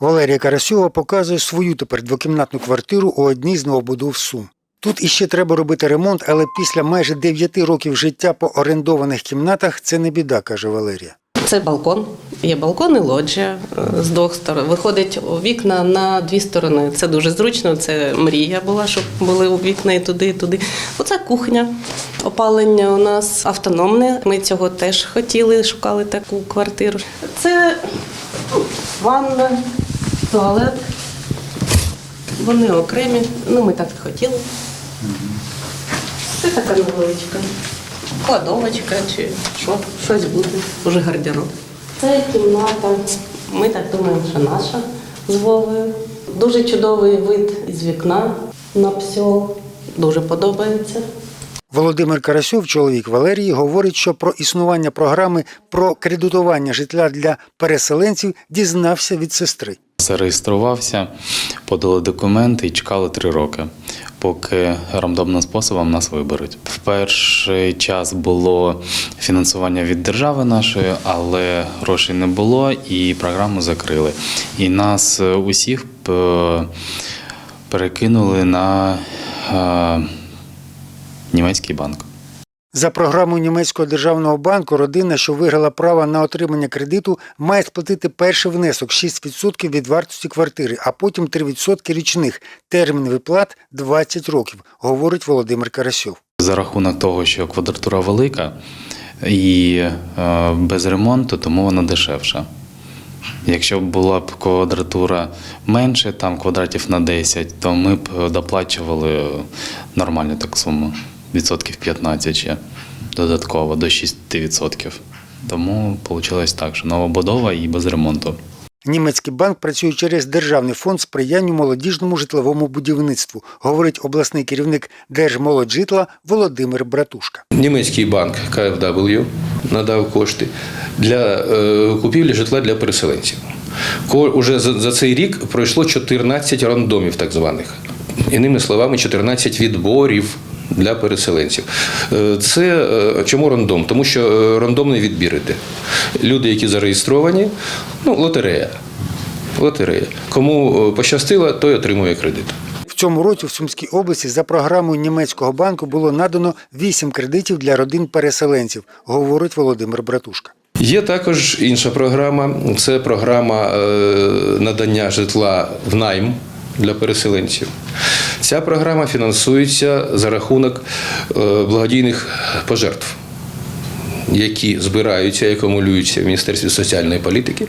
Валерія Карасьова показує свою тепер двокімнатну квартиру у одній з новобудов Сум. Тут іще треба робити ремонт, але після майже 9 років життя по орендованих кімнатах це не біда, каже Валерія. Це балкон. Є балкон і лоджія е, з двох сторон. Виходить вікна на дві сторони. Це дуже зручно. Це мрія була, щоб були вікна і туди, і туди. Оце кухня. Опалення у нас автономне. Ми цього теж хотіли, шукали таку квартиру. Це ванна, туалет. Вони окремі. Ну, ми так хотіли. Це така невеличка. Кладовочка чи що, щось буде, уже гардероб. Це кімната. Ми так думаємо, що наша з Вовою. Дуже чудовий вид із вікна на псьол. Дуже подобається. Володимир Карасьов, чоловік Валерії, говорить, що про існування програми про кредитування житла для переселенців дізнався від сестри. Зареєструвався, подали документи і чекали три роки, поки рандомним способом нас виберуть. В перший час було фінансування від держави нашої, але грошей не було і програму закрили. І нас е, усіх е, перекинули на е, німецький банк. За програмою німецького державного банку родина, що виграла право на отримання кредиту, має сплатити перший внесок 6% від вартості квартири, а потім 3% річних. Термін виплат 20 років, говорить Володимир Карасьов. За рахунок того, що квадратура велика і е, без ремонту, тому вона дешевша. Якщо б була б квадратура менше, там квадратів на 10, то ми б доплачували нормальну таку суму, відсотків 15 ще додатково, до 6%. Тому вийшло так, що новобудова і без ремонту. Німецький банк працює через Державний фонд сприянню молодіжному житловому будівництву, говорить обласний керівник Держмолоджитла Володимир Братушка. Німецький банк KfW надав кошти для е, купівлі житла для переселенців. Ко- Уже за, за цей рік пройшло 14 рандомів, так званих. Іними словами, 14 відборів для переселенців. Е, Це е, чому рандом? Тому що е, рандомний відбір іде. Люди, які зареєстровані, ну, лотерея. Лотерея. Кому пощастило, той отримує кредит. В цьому році в Сумській області за програмою німецького банку було надано 8 кредитів для родин переселенців, говорить Володимир Братушка. Є також інша програма. Це програма надання житла в найм для переселенців. Ця програма фінансується за рахунок е, благодійних пожертв. Які збираються і акумулюються в Міністерстві соціальної політики,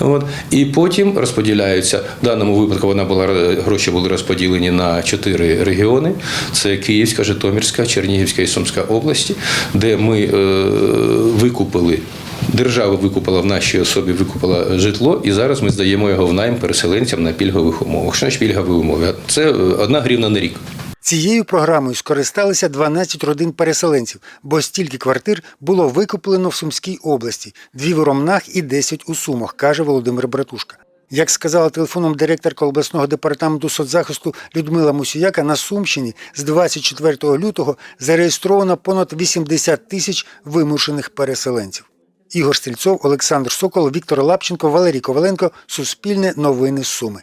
от і потім розподіляються. В даному випадку вона була гроші були розподілені на чотири регіони: це Київська, Житомирська, Чернігівська і Сумська області, де ми е, викупили. Держава викупила в нашій особі викупила житло, і зараз ми здаємо його в найм переселенцям на пільгових умовах. Що значить пільгові умови? Це е, одна гривна на рік. Цією програмою скористалися 12 родин переселенців, бо стільки квартир було викуплено в Сумській області, дві в Ромнах і 10 у Сумах, каже Володимир Братушка. Як сказала телефоном директорка обласного департаменту соцзахисту Людмила Мусіяка, на Сумщині з 24 лютого зареєстровано понад 80 тисяч вимушених переселенців. Ігор Стрільцов, Олександр Сокол, Віктор Лапченко, Валерій Коваленко. Суспільне новини Суми.